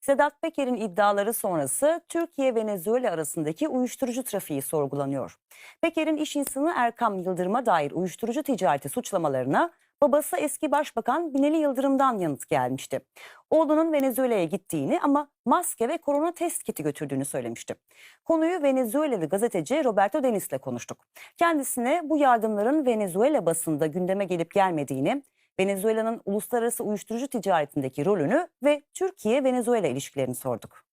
Sedat Peker'in iddiaları sonrası Türkiye-Venezuela arasındaki uyuşturucu trafiği sorgulanıyor. Peker'in iş insanı Erkam Yıldırım'a dair uyuşturucu ticareti suçlamalarına babası eski başbakan Binali Yıldırım'dan yanıt gelmişti. Oğlunun Venezuela'ya gittiğini ama maske ve korona test kiti götürdüğünü söylemişti. Konuyu Venezuelalı gazeteci Roberto Denis'le konuştuk. Kendisine bu yardımların Venezuela basında gündeme gelip gelmediğini, Venezuela'nın uluslararası uyuşturucu ticaretindeki rolünü ve Türkiye-Venezuela ilişkilerini sorduk.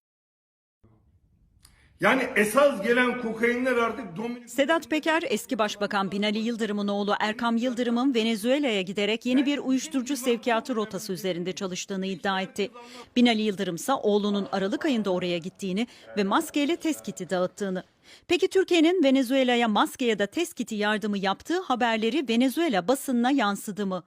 Yani esas gelen kokainler artık Dominik... Sedat Peker, eski başbakan Binali Yıldırım'ın oğlu Erkam Yıldırım'ın Venezuela'ya giderek yeni bir uyuşturucu sevkiyatı rotası üzerinde çalıştığını iddia etti. Binali Yıldırım ise oğlunun Aralık ayında oraya gittiğini ve maskeyle test kiti dağıttığını. Peki Türkiye'nin Venezuela'ya maske ya da test kiti yardımı yaptığı haberleri Venezuela basınına yansıdı mı?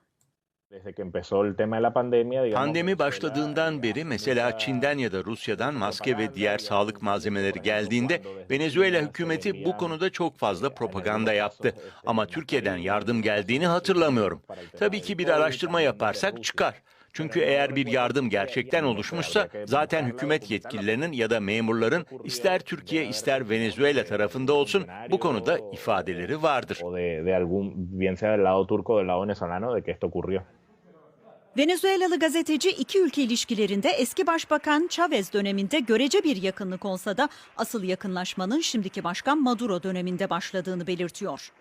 Pandemi başladığından beri mesela Çin'den ya da Rusya'dan maske ve diğer sağlık malzemeleri geldiğinde Venezuela hükümeti bu konuda çok fazla propaganda yaptı. Ama Türkiye'den yardım geldiğini hatırlamıyorum. Tabii ki bir araştırma yaparsak çıkar. Çünkü eğer bir yardım gerçekten oluşmuşsa zaten hükümet yetkililerinin ya da memurların ister Türkiye ister Venezuela tarafında olsun bu konuda ifadeleri vardır. Venezuelalı gazeteci iki ülke ilişkilerinde eski başbakan Chavez döneminde görece bir yakınlık olsa da asıl yakınlaşmanın şimdiki başkan Maduro döneminde başladığını belirtiyor.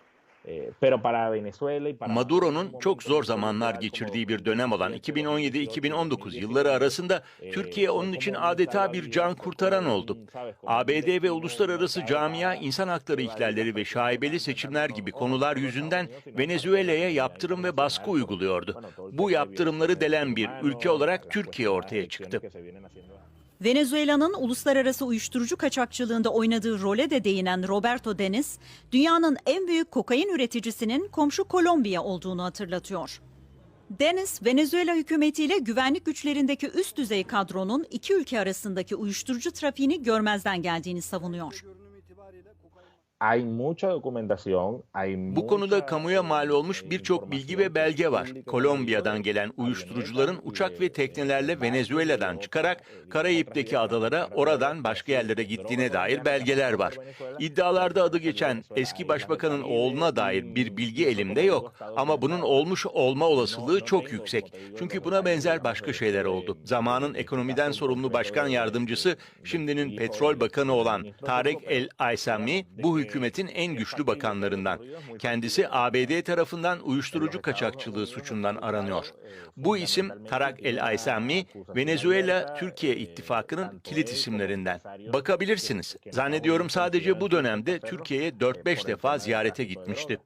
Pero para Venezuela y para... Maduro'nun çok zor zamanlar geçirdiği bir dönem olan 2017-2019 yılları arasında Türkiye onun için adeta bir can kurtaran oldu. ABD ve uluslararası camia insan hakları ihlalleri ve şaibeli seçimler gibi konular yüzünden Venezuela'ya yaptırım ve baskı uyguluyordu. Bu yaptırımları delen bir ülke olarak Türkiye ortaya çıktı. Venezuela'nın uluslararası uyuşturucu kaçakçılığında oynadığı role de değinen Roberto Deniz, dünyanın en büyük kokain üreticisinin komşu Kolombiya olduğunu hatırlatıyor. Deniz, Venezuela hükümetiyle güvenlik güçlerindeki üst düzey kadronun iki ülke arasındaki uyuşturucu trafiğini görmezden geldiğini savunuyor. Hay mucha documentación, hay Bu konuda kamuya mal olmuş eh, birçok bilgi ve belge var. Kolombiya'dan gelen uyuşturucuların uçak ve teknelerle Venezuela'dan çıkarak Karayip'teki adalara, oradan başka yerlere gittiğine dair belgeler var. İddialarda adı geçen eski başbakanın oğluna dair bir bilgi elimde yok. Ama bunun olmuş olma olasılığı çok yüksek. Çünkü buna benzer başka şeyler oldu. Zamanın ekonomiden sorumlu başkan yardımcısı, şimdinin petrol bakanı olan Tarek El Aysami, bu hükümetin en güçlü bakanlarından. Kendisi ABD tarafından uyuşturucu kaçakçılığı suçundan aranıyor. Bu isim Tarak El Aysami, Venezuela-Türkiye ittifakının kilit isimlerinden. Bakabilirsiniz. Zannediyorum sadece bu dönemde Türkiye'ye 4-5 defa ziyarete gitmişti.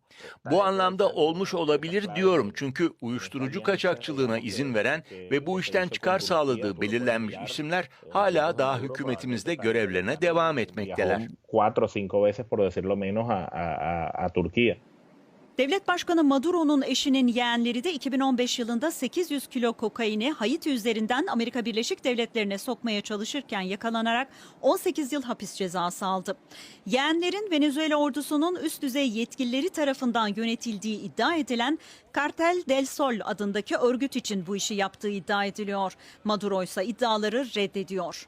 Bu anlamda olmuş olabilir diyorum çünkü uyuşturucu kaçakçılığına izin veren ve bu işten çıkar sağladığı belirlenmiş isimler hala daha hükümetimizde görevlerine devam etmekteler. Cuatro o cinco veces, por decirlo menos, a, a, a Turquía. Devlet Başkanı Maduro'nun eşinin yeğenleri de 2015 yılında 800 kilo kokaini Haiti üzerinden Amerika Birleşik Devletleri'ne sokmaya çalışırken yakalanarak 18 yıl hapis cezası aldı. Yeğenlerin Venezuela ordusunun üst düzey yetkilileri tarafından yönetildiği iddia edilen Cartel del Sol adındaki örgüt için bu işi yaptığı iddia ediliyor. Maduro ise iddiaları reddediyor.